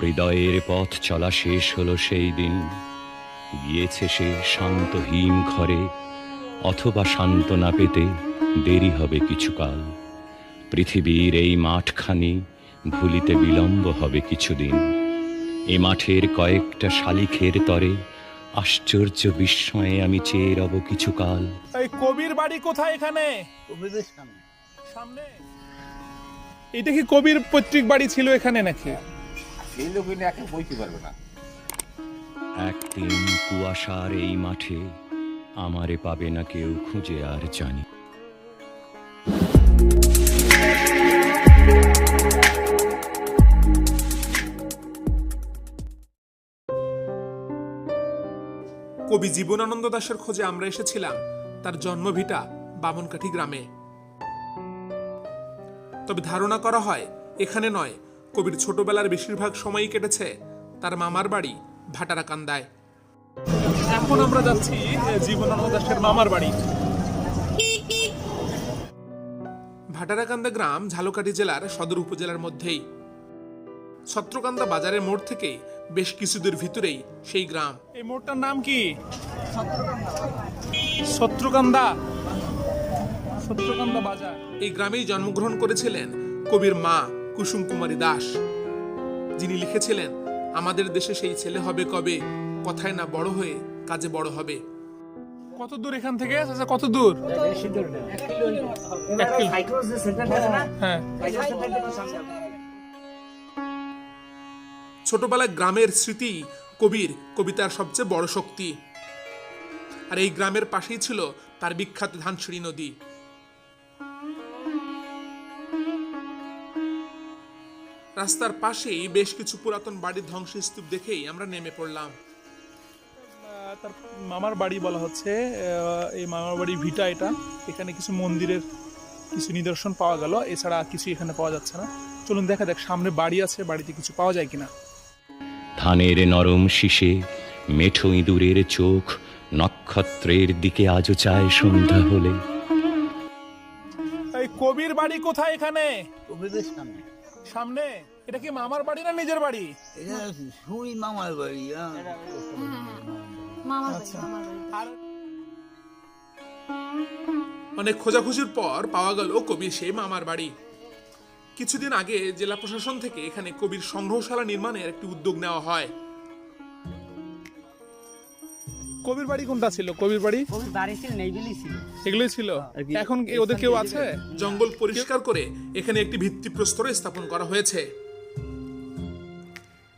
হৃদয়ের পথ চলা শেষ হলো সেই দিন। গিয়েছে সে শান্ত হিম ঘরে অথবা শান্ত না পেতে দেরি হবে কিছুকাল। পৃথিবীর এই মাঠখানি ভুলিতে বিলম্ব হবে কিছুদিন। এ মাঠের কয়েকটা শালিখের তরে আশ্চর্য বিস্ময়ে আমি চেয়ে রব কিছুকাল। এই কবির বাড়ি কোথায় এখানে? সামনে? এটা কি কবির পৈতৃক বাড়ি ছিল এখানে নাকি? সেই লোক এনে একে বইতে পারবে না। একদিন কুয়াশার এই মাঠে আমারে পাবে না কেউ খুঁজে আর জানি। কবি জীবনানন্দ দাশের খোঁজে আমরা এসেছিলাম তার জন্মভিটা বামনকাঠি গ্রামে। তবে ধারণা করা হয় এখানে নয় কবির ছোটবেলার বেশিরভাগ সময়ই কেটেছে তার মামার বাড়ি ভাটারাকান্দায়। এখন আমরা যাচ্ছি জীবনানন্দ দাশের মামার বাড়ি। ভাটারাকান্দা গ্রাম ঝালকাঠি জেলার সদর উপজেলার মধ্যেই। ছত্রকান্দা বাজারের মোড় থেকে বেশ কিছুদূর ভিতরেই সেই গ্রাম। এই মোড়টার নাম কি? ছত্রকান্দা। ছত্রকান্দা বাজার। এই গ্রামেই জন্মগ্রহণ করেছিলেন কবির মা কুসুম কুমারী দাস। যিনি লিখেছিলেন আমাদের দেশে সেই ছেলে হবে কবে? কথায় না বড় হয়ে কাজে বড় হবে। কত দূর এখান থেকে? আচ্ছা কত দূর? হ্যাঁ। ছোটবেলায় গ্রামের স্মৃতি কবির কবিতার সবচেয়ে বড় শক্তি। আর এই গ্রামের পাশেই ছিল তার বিখ্যাত ধানসিঁড়ি নদী। রাস্তার পাশেই বেশ কিছু পুরাতন বাড়ির ধ্বংসস্তূপ দেখেই আমরা নেমে পড়লাম। তার মামার বাড়ি বলা হচ্ছে এই মামার বাড়ি ভিটা এটা। এখানে কিছু মন্দিরের কিছু নিদর্শন পাওয়া গেল। এছাড়া কিছু এখানে পাওয়া যাচ্ছে না। চলুন দেখা দেখ সামনে বাড়ি আছে বাড়িতে কিছু পাওয়া যায় কিনা। ধানের নরম শীষে মেঠো ইঁদুরের চোখ নক্ষত্রের দিকে আজও চায় সন্ধ্যা হলে। এই কবির বাড়ি কোথায় এখানে? কবিদের সামনে। সামনে? এটা কি মামার বাড়ি না নিজের বাড়ি? এটা সুই মামার বাড়ি। মামার বাড়ি আচ্ছা। মামার বাড়ি। আর অনেক খোঁজাখুঁজির পর পাওয়া গেল কবির সেই মামার বাড়ি। কিছুদিন আগে জেলা প্রশাসন থেকে এখানে কবির সংগ্রহশালা নির্মাণের একটি উদ্যোগ নেওয়া হয়। কবির বাড়ি কোনটা ছিল? কবির বাড়ি? কবির বাড়ি ছিল নেইবিলি ছিল। এগুলোই ছিল? এখন কি ওদের কেউ আছে? জঙ্গল পরিষ্কার করে এখানে একটি ভিত্তিপ্রস্তর স্থাপন করা হয়েছে।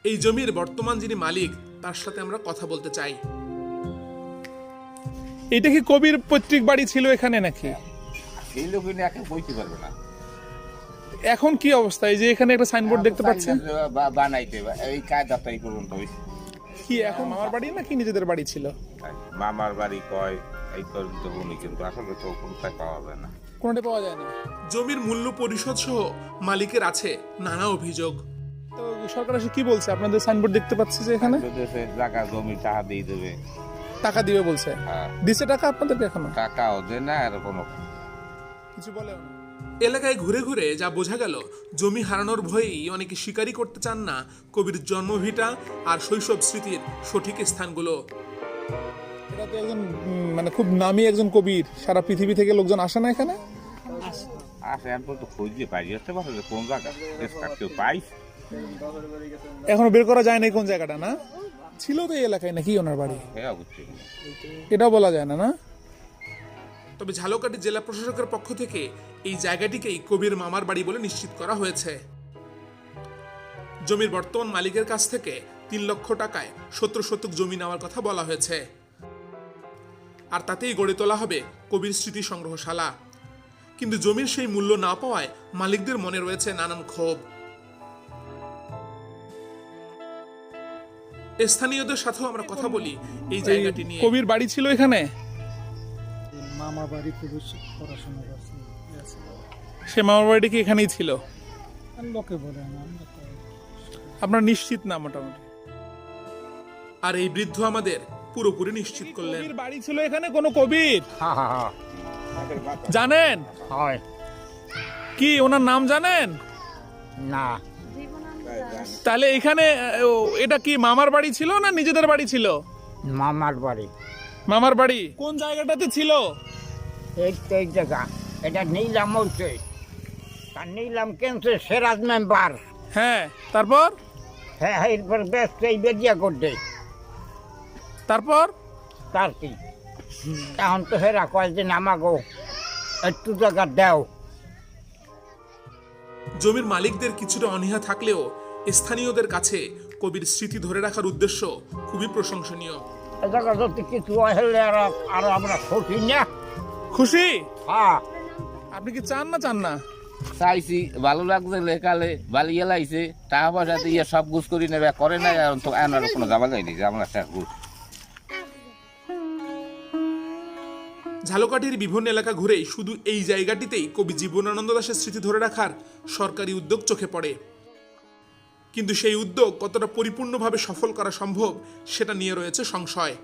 এই জমির বর্তমান যিনি মালিক তার সাথে আমরা কথা বলতে চাই। এটা কি কবির পৈতৃক বাড়ি ছিল এখানে নাকি? সেই লোক এনে একে বইতে পারবে না। এখন কি অবস্থা? এই যে এখানে একটা সাইনবোর্ড দেখতে পাচ্ছেন? বা- বানাইতে বা- এই কায়দাটা এই পর্যন্ত হয়েছে কি এখন মামার বাড়ি নাকি নিজেদের বাড়ি ছিল? মামার বাড়ি কয় এই পর্যন্ত উনি কিন্তু আসলে তো কোনটাই পাওয়া যায় না। কোনটা পাওয়া যায় না? জমির মূল্য পরিশোধ সহ মালিকের আছে নানা অভিযোগ। তো সরকার এসে কি বলছে? আপনাদের সাইনবোর্ড দেখতে পাচ্ছি যে এখানে? জায়গা জমি টাকা দিয়ে দেবে। টাকা দিবে বলছে? হ্যাঁ। দিছে টাকা আপনাদেরকে এখনও? টাকাও দেয় না আর কোনো কিছু বলে এলাকায় ঘুরে ঘুরে যা বোঝা গেল জমি হারানোর ভয়েই অনেকে স্বীকারই করতে চান না। কবির জন্মভিটা আর শৈশব স্মৃতির সঠিক স্থানগুলো। এটা তো একজন মানে খুব নামী একজন কবির। সারা পৃথিবী থেকে লোকজন আসে না এখানে? আসে এখন তো খুঁজলে পাই যেতে পারে কোন জায়গা। কেউ পাই এখনও বের করা যায় না কোন জায়গাটা না? ছিল তো এই এলাকায় নাকি ওনার বাড়ি? হ্যাঁ এটাও বলা যায় না না? তবে ঝালকাঠি জেলা প্রশাসকের পক্ষ থেকে এই জায়গাটিকেই কবির মামার বাড়ি বলে নিশ্চিত করা হয়েছে। জমির বর্তমান মালিকের কাছ থেকে তিন লক্ষ টাকায় সত্তর শতক জমি নেওয়ার কথা বলা হয়েছে। আর তাতেই গড়ে তোলা হবে কবির স্মৃতি সংগ্রহশালা। কিন্তু জমির সেই মূল্য না পাওয়ায় মালিকদের মনে রয়েছে নানান ক্ষোভ। স্থানীয়দের সাথেও আমরা কথা বলি এই জায়গাটি নিয়ে। কবির বাড়ি ছিল এখানে? মামা বাড়ি পুরুষ পড়াশোনা করছে সে মামার বাড়িটি কি এখানেই ছিল? আর লোকে বলে না আপনার নিশ্চিত না মোটামুটি? আর এই বৃদ্ধ আমাদের পুরোপুরি নিশ্চিত করলেন। বাড়ি ছিল এখানে কোনো কবির? জানেন? হয়। কি ওনার নাম জানেন? না। তাহলে এখানে ও, এটা কি মামার বাড়ি ছিল না নিজেদের বাড়ি ছিল? মামার বাড়ি। মামার বাড়ি? কোন জায়গাটাতে ছিল? এই তো এই জায়গা এটা নিলাম হচ্ছে। তার নিলাম কেনছে সেরাজ মেম্বার হ্যাঁ তারপর? হ্যাঁ হ্যাঁ এরপর ব্যস্ত এই বেরিয়া করতে। তারপর? তার কি? এখন তো হেরা কয়েকদিন আমাগো একটু জায়গা দেও। জমির মালিকদের কিছুটা অনীহা থাকলেও স্থানীয়দের কাছে কবির স্মৃতি ধরে রাখার উদ্দেশ্য খুবই প্রশংসনীয়। এ জায়গা যদি কিছু হলে আর আর আমরা খুশি না। খুশি? হ্যাঁ। আপনি কি চান না চান না? চাইছি ভালো লাগছে লেখালে বালিয়ে লাইছে টাকা পয়সা দিয়ে সব গুছ করি নেবে করে না আনার কোনো যাবা যায়নি যে আমরা স্যার গুছ ঝালকাঠির বিভিন্ন এলাকা ঘুরেই শুধু এই জায়গাটিতেই কবি জীবনানন্দ দাশের স্মৃতি ধরে রাখার সরকারি উদ্যোগ চোখে পড়ে। কিন্তু সেই উদ্যোগ কতটা পরিপূর্ণভাবে সফল করা সম্ভব সেটা নিয়ে রয়েছে সংশয়।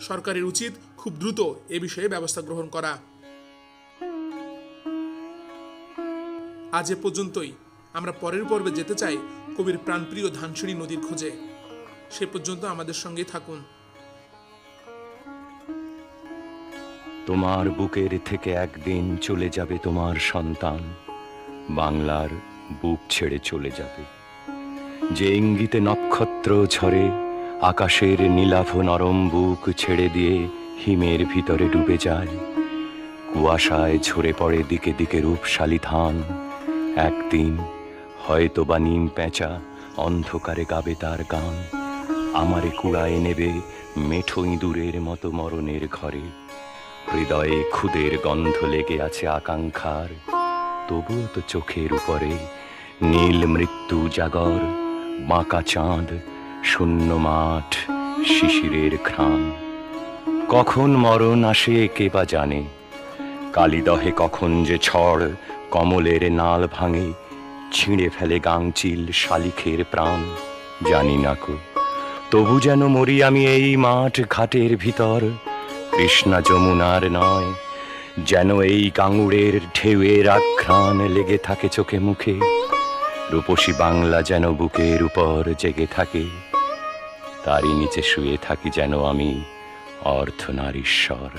সরকারের উচিত খুব দ্রুত এ বিষয়ে ব্যবস্থা গ্রহণ করা। আজ এ পর্যন্তই। আমরা পরের পর্বে যেতে চাই কবির প্রাণপ্রিয় ধানসিঁড়ি নদীর খোঁজে। সে পর্যন্ত আমাদের সঙ্গে থাকুন। তোমার বুকের থেকে একদিন চলে যাবে তোমার সন্তান। বাংলার বুক ছেড়ে চলে যাবে। যে ইঙ্গিতে নক্ষত্র ঝরে আকাশের নীলাভ নরম বুক ছেড়ে দিয়ে হিমের ভিতরে ডুবে যায়। কুয়াশায় ঝরে পড়ে দিকে দিকে রূপশালী ধান। একদিন হয়তো বা নিম পেঁচা অন্ধকারে গাবে তার গান। আমারে কুড়ায় নেবে মেঠো ইঁদুরের মতো মরণের ঘরে। হৃদয়ে খুদের গন্ধ লেগে আছে আকাঙ্ক্ষার। তবুও তো চোখের উপরে নীল মৃত্যু জাগর, বাঁকা চাঁদ শূন্য মাঠ শিশিরের ঘ্রাণ। কখন মরণ আসে কে বা জানে? কালিদহে কখন যে ছড় কমলের নাল ভাঙে, ছিঁড়ে ফেলে গাংচিল শালিখের প্রাণ। জানি না কো, তবু যেন মরি আমি এই মাঠ ঘাটের ভিতর। কৃষ্ণা যমুনার নয়, যেন এই কাঙুড়ের ঢেউয়ের আঘ্রাণ লেগে থাকে চোখে মুখে। রূপসী বাংলা যেন বুকের উপর জেগে থাকে। তারই নিচে শুয়ে থাকি যেন আমি অর্ধনারীশ্বর